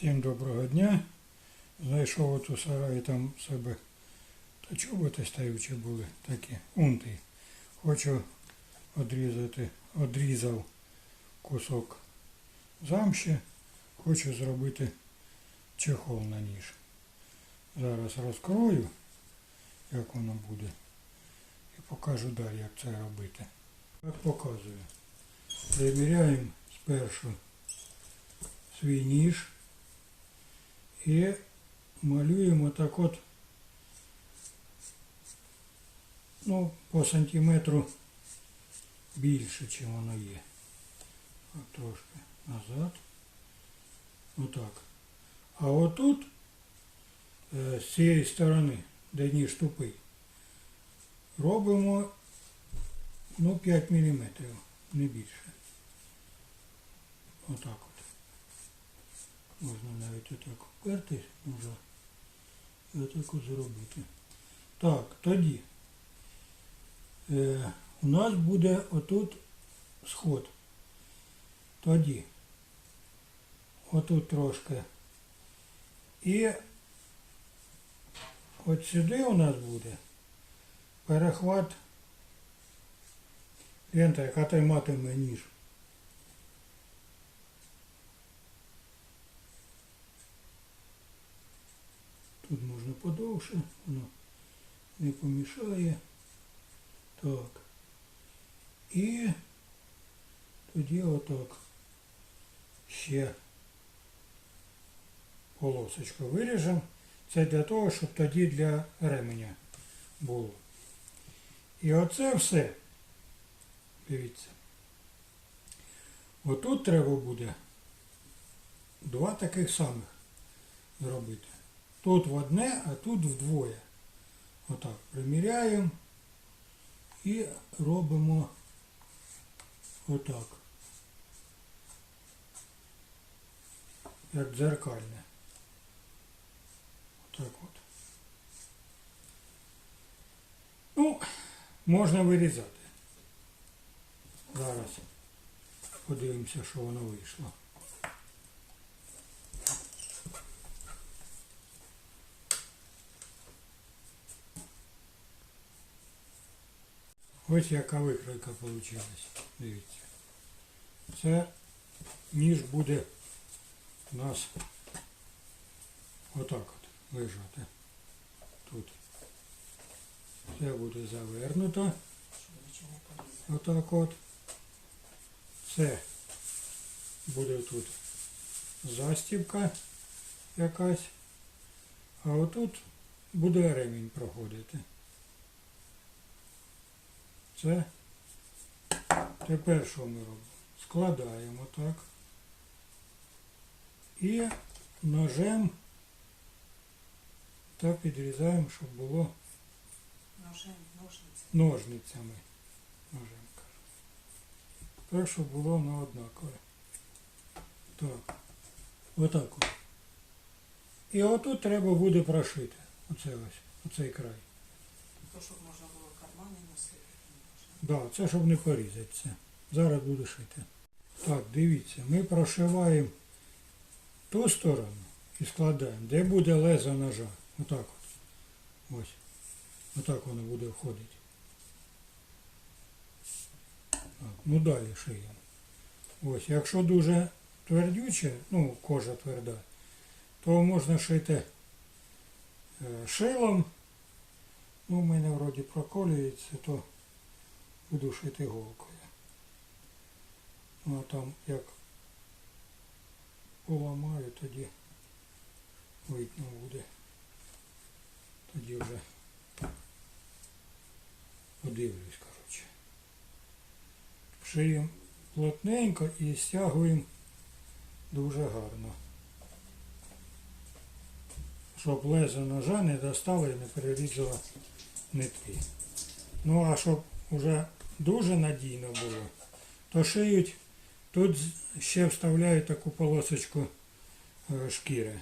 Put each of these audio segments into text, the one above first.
Всім доброго дня. Знайшов от у сараї там себе та чоботи стаючі були такі, унти. Хочу одрізати, одрізав кусок замші, хочу зробити чехол на ніж. Зараз розкрою, як воно буде, і покажу далі, як це робити. Так показую. Приміряємо спершу свій ніж і малюємо так от ну, по сантиметру більше, ніж воно є. От трошки назад. Отак. А отут, е, з цієї сторони, де ніж тупий, робимо ну, 5 мм, не більше. Отак от. Можна навіть отак впертись, може і отак от зробити. Так, тоді е, у нас буде отут сход. Тоді отут трошки. І от сюди у нас буде перехват лента, яка триматиме ніж. Тут можна подовше, воно не помішає. Так. І тоді отак ще полосочку виріжемо. Це для того, щоб тоді для ременя було. І оце все. Дивіться. Отут треба буде два таких самих зробити. Тут в одне, а тут вдвоє. Отак. Приміряємо і робимо отак. Як дзеркальне. Отак от. Ну, можна вирізати. Зараз подивимося, що воно вийшло. Ось яка викройка вийшла. Дивіться. Це ніж буде у нас отак от лежати. Тут. Це буде завернуто. Отак от. Це буде тут застібка якась. А отут буде ремінь проходити. Це тепер що ми робимо? Складаємо так. І ножем так підрізаємо, щоб було Ножем, ножниці. ножницями. Ножем кажу. Так, щоб було на однакове. Так. Отак от. І отут треба буде прошити. Оце ось, оцей край. То, щоб можна було кармани носити. Да, це щоб не порізатися. Зараз буду шити. Так, дивіться, ми прошиваємо ту сторону і складаємо, де буде лезо ножа. Отак от. Ось. Отак воно буде входити. Так, ну далі шиємо. Ось, якщо дуже твердюче, ну, кожа тверда, то можна шити е, шилом. Ну, у мене вроді проколюється, то буду шити голкою. Ну а там як поламаю, тоді видно буде. Тоді вже подивлюсь, коротше. Шиємо плотненько і стягуємо дуже гарно. Щоб лезо ножа не достало і не перерізало нитки. Ну а щоб уже дуже надійно було, то шиють, тут ще вставляють таку полосочку е, шкіри.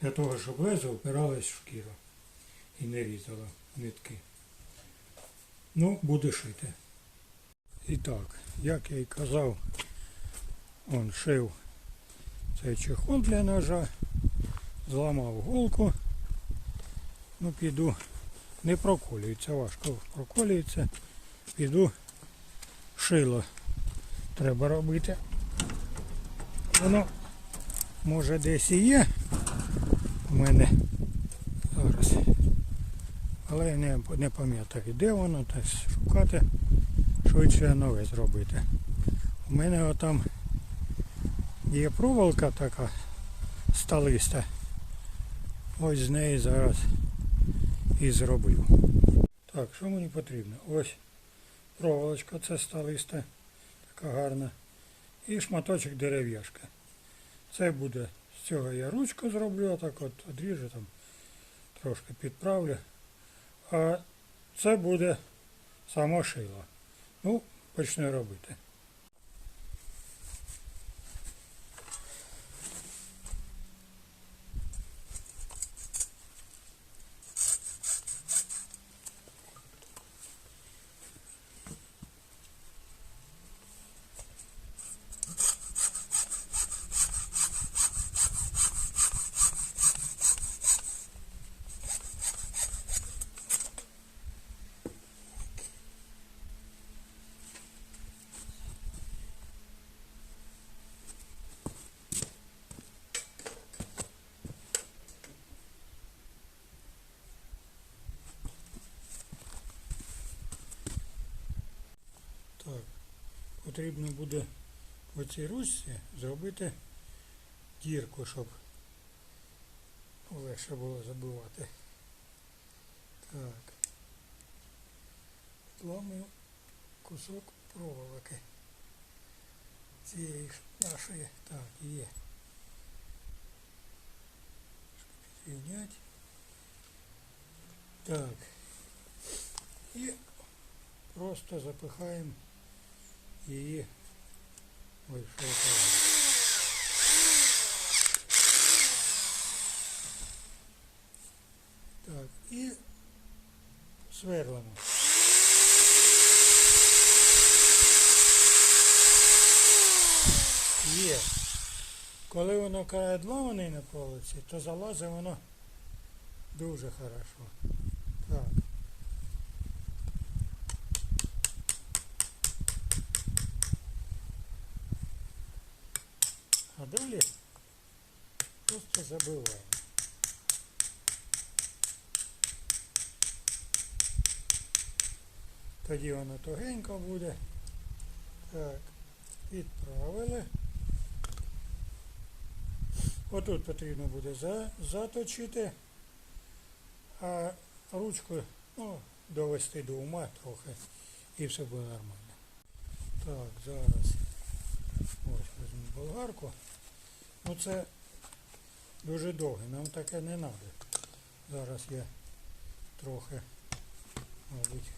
Для того, щоб лезо впиралось в шкіру і не різало нитки. Ну, буде шити. І так, як я і казав, он шив Це чехол для ножа. Зламав голку. Ну, піду. Не проколюється, важко проколюється. Піду шило треба робити. Воно може десь і є у мене зараз. Але я не, не пам'ятаю, де воно, так шукати, швидше нове зробити. У мене отам є проволока така сталиста. Ось з неї зараз і зробив. Так, що мені потрібно? Ось проволочка, це сталиста, така гарна. І шматочок дерев'яшка. Це буде, з цього я ручку зроблю, так от одріжу там, трошки підправлю. А це буде само шило. Ну, почну робити. Так, потрібно буде в цій ручці зробити дірку, щоб легше було забивати. Так. Зламую кусок проволоки. Цієї нашої. Так, є. Підрівнять. Так. І просто запихаємо її ой, що це? Так, і сверлимо. Є. Коли воно крає дламаний на полиці, то залазить воно дуже хорошо. Так. А просто забиваємо. Тоді воно тугенько буде. Так, відправили. Отут потрібно буде за, заточити, а ручку ну, довести до ума трохи і все буде нормально. Так, зараз ось візьму болгарку. Ну це дуже довге, нам таке не треба. Зараз я трохи, мабуть,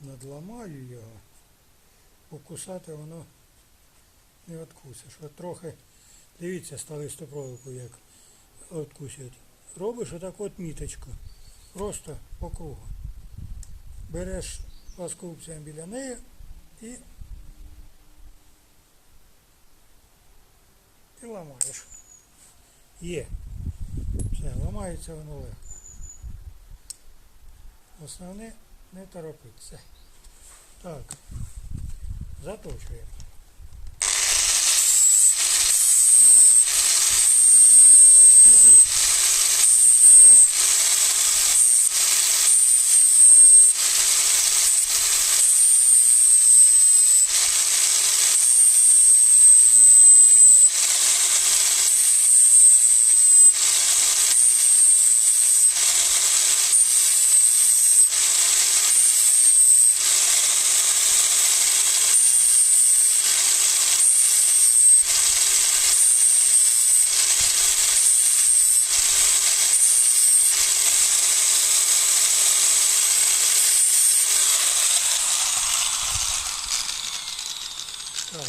надламаю його. Покусати воно не відкусиш. От трохи, дивіться, сталисту проволоку, як відкусують. Робиш отак от міточку. Просто по кругу. Береш пласкупцем біля неї і і ламаєш. Є. Все, ламається воно легко. Основне не торопиться. Так, заточуємо. Так,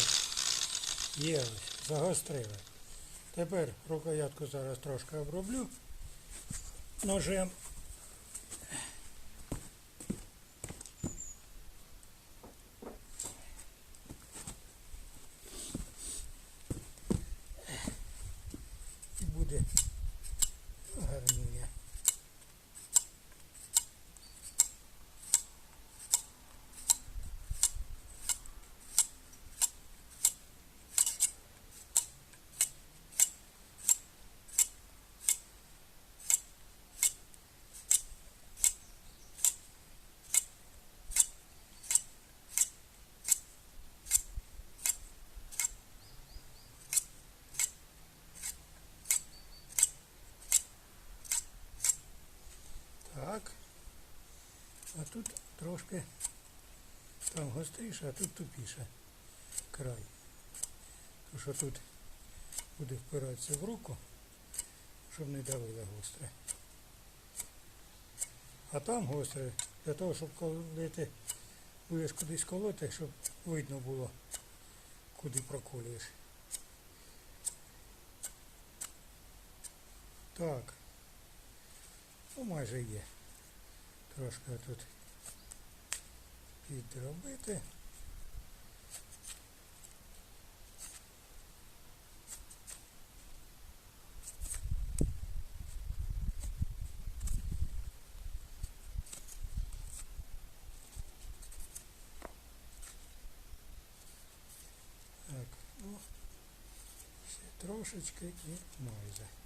є ось, загострили. Тепер рукоятку зараз трошки оброблю ножем. буде гарнюня. Так. А тут трошки там гостріше, а тут тупіше край. Тому що тут буде впиратися в руку, щоб не давило гостре. А там гостре, для того, щоб коли ти будеш кудись колоти, щоб видно було, куди проколюєш. Так. Ну, майже є. Трошки тут підробити. Так, ну, ще трошечки і майже.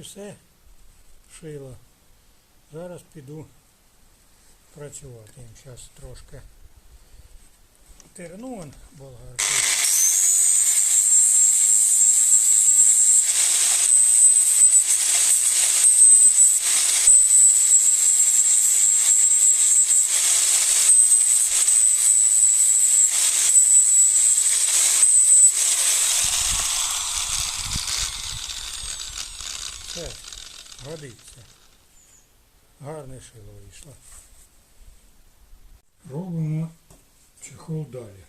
Все шило. Зараз піду працювати. Їм зараз трошки терну он болгарку. Гарне шило вийшло. Робимо чехол далі.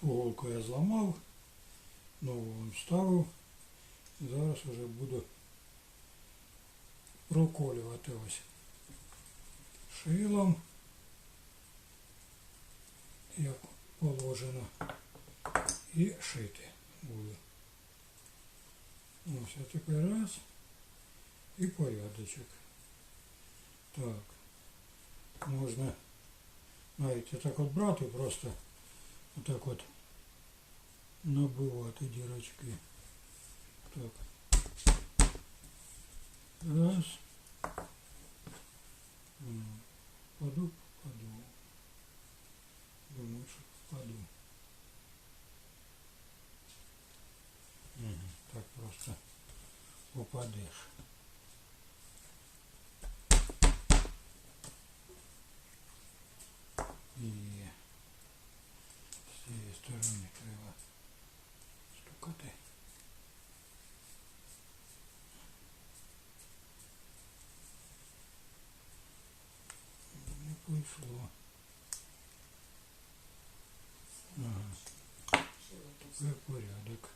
Ту голку я зламав, нову вставив. Зараз вже буду проколювати ось шилом, як положено, і шити буду. Ось а тепер раз і порядочок. Так. Можна навіть отак от брати, просто отак от набивати дірочки. Так. Раз. М, Впаду, впаду. Думаю, що впаду. Мгм, Так просто упадеш. З цієї сторони треба стукати. Не пішло. Ага, це порядок.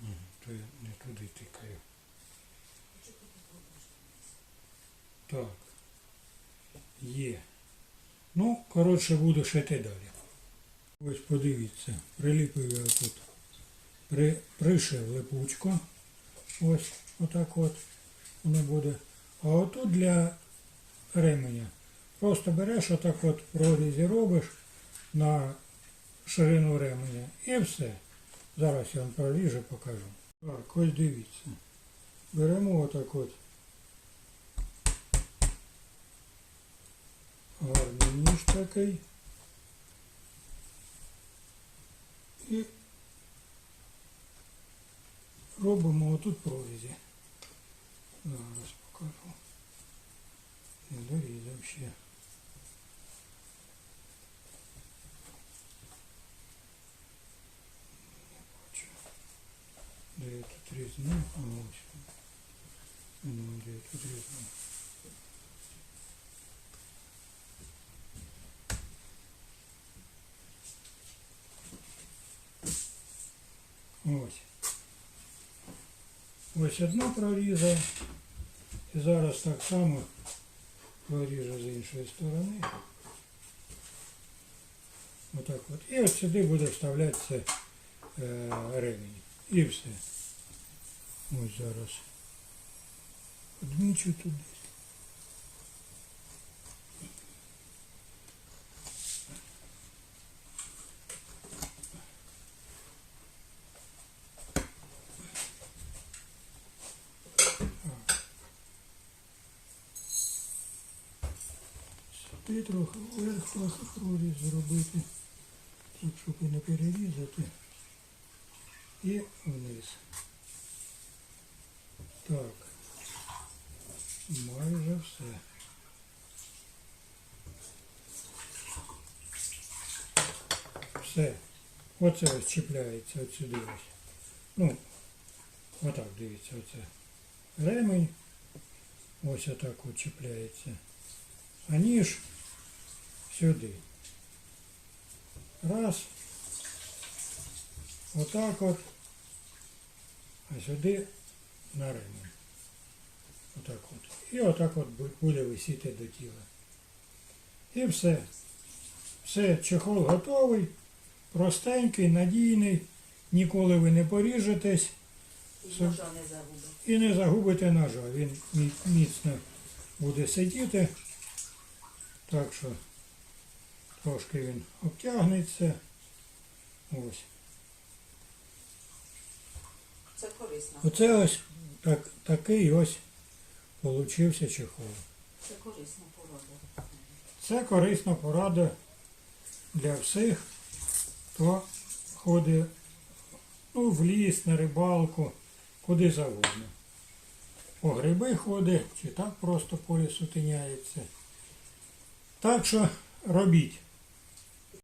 Мгм, То я не туди тикаю. Так. Є. Ну, коротше, буду шити далі. Ось подивіться, приліпив я тут. При, пришив липучку. Ось отак от воно буде. А отут для ременя. Просто береш отак от прорізі робиш на ширину ременя і все. Зараз я вам проріжу, покажу. Так, ось дивіться. Беремо отак от гарний ніж такий. І робимо отут прорізі. Зараз покажу. Не дорізав ще. Не бачу. Де я тут різнув? А ось. Ну, де я тут різнув. Ось. Ось одну прорізав І зараз так само проріжу з іншої сторони. Отак от. І от сюди буде вставлятися е, ремінь. І все. Ось зараз. Одмічу туди. Сюди трохи вверх трохи проріз зробити, так, щоб і не перерізати. І вниз. Так. Майже все. Все. Оце ось чіпляється от сюди ось. Ну, отак дивіться, оце. Ремень. Ось отак от чіпляється. А ніж сюди. Раз. Отак от. А сюди на ремень. Отак от. І отак от буде висіти до тіла. І все. Все, чехол готовий, простенький, надійний, ніколи ви не поріжетесь І ножа не загубить. і не загубите ножа. Він міцно буде сидіти. Так що трошки він обтягнеться. Ось. Це корисно. Оце ось так, такий ось получився чехол. Це корисна порада. Це корисна порада для всіх, хто ходить ну, в ліс, на рибалку, куди завгодно. По гриби ходить, чи так просто по лісу тиняється. Так що робіть.